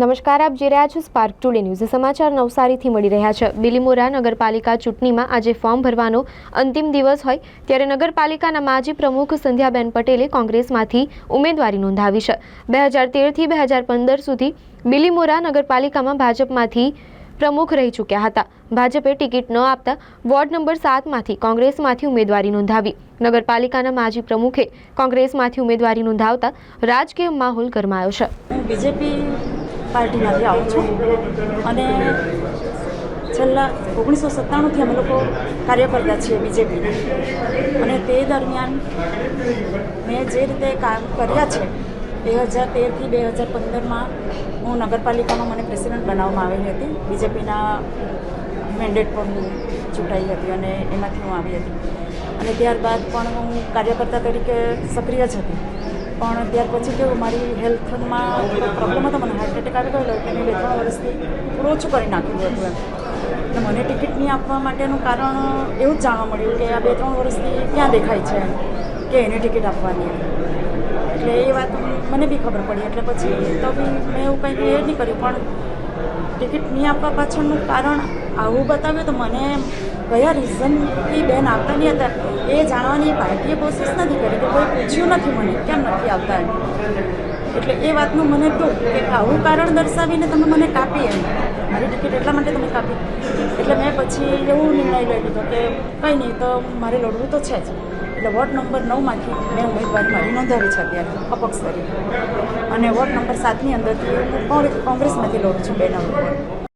નમસ્કાર, આપ જે રહ્યા છો સ્પાર્ક ટુડે ન્યૂઝ સમાચાર નવસારીથી મળી રહ્યા છે. બિલીમોરા નગરપાલિકા ચૂંટણીમાં આજે ફોર્મ ભરવાનો અંતિમ દિવસ હોય ત્યારે નગરપાલિકાના માજી પ્રમુખ સંધ્યાબેન પટેલે કોંગ્રેસમાંથી ઉમેદવારી નોંધાવી છે. બે હજાર તેરથી બે હજાર પંદર સુધી બિલીમોરા નગરપાલિકામાં ભાજપમાંથી પ્રમુખ રહી ચૂક્યા હતા. ભાજપે ટિકિટ ન આપતા વોર્ડ નંબર સાતમાંથી કોંગ્રેસમાંથી ઉમેદવારી નોંધાવી. નગરપાલિકાના માજી પ્રમુખે કોંગ્રેસમાંથી ઉમેદવારી નોંધાવતા રાજકીય માહોલ ગરમાયો છે. બીજેપી પાર્ટીમાંથી આવું છું. અને છેલ્લા ઓગણીસો સત્તાણુંથી અમે લોકો કાર્ય કરતા છીએ બીજેપીના અને તે દરમિયાન મેં જે રીતે કામ કર્યા છે, બે હજાર તેરથી બે હજાર પંદરમાં હું નગરપાલિકામાં મને પ્રેસિડેન્ટ બનાવવામાં આવેલી હતી. બીજેપીના મેન્ડેટ પર હું ચૂંટાઈ હતી અને એમાંથી હું આવી હતી. અને ત્યારબાદ પણ હું કાર્યકર્તા તરીકે સક્રિય જ હતી. પણ ત્યાર પછી કેવું મારી હેલ્થમાં પ્રોબ્લેમ હતો, મને એટલે મેં બે ત્રણ વર્ષથી ઓછું કરી નાખ્યું હતું એમ. મને ટિકિટ નહીં આપવા માટેનું કારણ એવું જ જાણવા મળ્યું કે આ બે ત્રણ વર્ષથી ક્યાં દેખાય છે કે એને ટિકિટ આપવાની એટલે એ વાત મને બી ખબર પડી. એટલે પછી તો બી મેં એવું કંઈ એ નહીં કર્યું. પણ ટિકિટ નહીં આપવા પાછળનું કારણ આવું બતાવ્યું તો મને કયા રીઝનથી બેન આવતા નહીં હતા એ જાણવાની પાર્ટીએ કોશિશ નથી કરી. કે કોઈ પૂછ્યું નથી મને, કેમ નથી આવતા એટલે એ વાતનું મને દુઃખ કે આવું કારણ દર્શાવીને તમે મને કાપી એમ. મારી ટિકિટ એટલા માટે તમે કાપી. એટલે મેં પછી એવું નિર્ણય લઈ લીધો કે કંઈ નહીં, તો મારે લડવું તો છે જ. એટલે વોર્ડ નંબર નવમાંથી મેં ઉમેદવારી મારી નોંધાવી છે અત્યારે, અપક્ષ તરીકે. અને વોર્ડ નંબર સાતની અંદરથી હું કોંગ્રેસમાંથી લડું છું બે નંબર